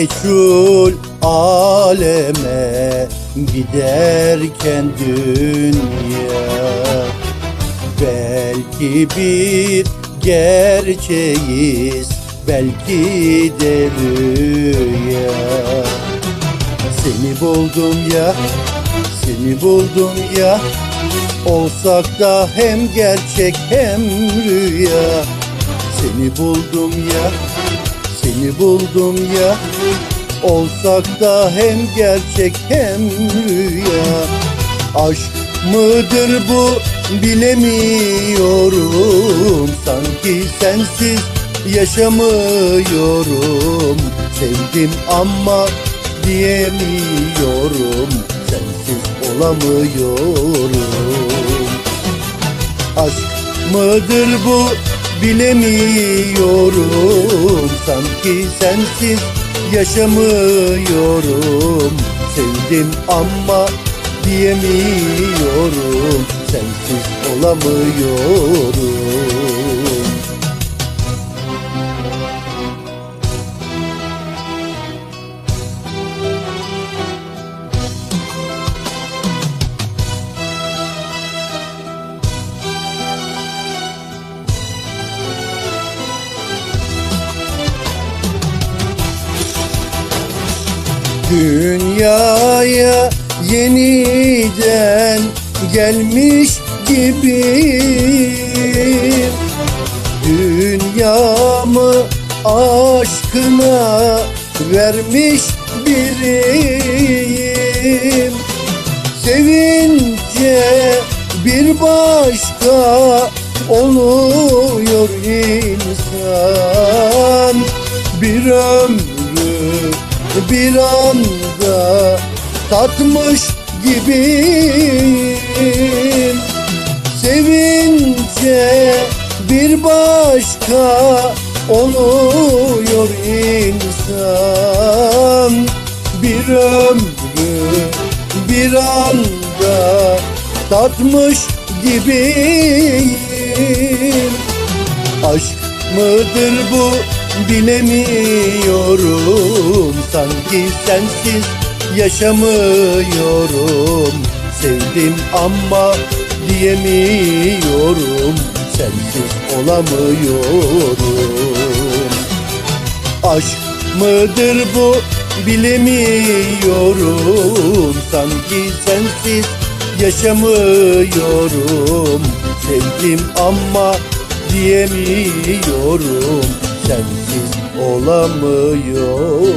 Meçhul aleme giderken dünya. Belki bir gerçeğiz belki de rüya. Seni buldum ya, seni buldum ya. Olsak da hem gerçek hem rüya. Seni buldum ya, seni buldum ya Olsak da hem gerçek hem rüya. Aşk mıdır bu bilemiyorum. Sanki sensiz yaşamıyorum. Sevdim ama diyemiyorum. Sensiz olamıyorum. Aşk mıdır bu bilemiyorum. Sanki sensiz yaşamıyorum. Sevdim ama diyemiyorum. Sensiz olamıyorum Dünyaya yeniden gelmiş gibiyim Dünyamı aşkına vermiş biriyim. Sevince bir başka oluyor insan. Bir ömrü bir anda tatmış gibiyim. Sevince bir başka oluyor insan. Bir ömrü bir anda tatmış gibiyim. Aşk mıdır bu? Bilemiyorum. Sanki sensiz yaşamıyorum. Sevdim ama diyemiyorum. Sensiz olamıyorum. Aşk mıdır bu? Bilemiyorum. Sanki sensiz yaşamıyorum. Sevdim ama diyemiyorum. Sensiz olamıyorum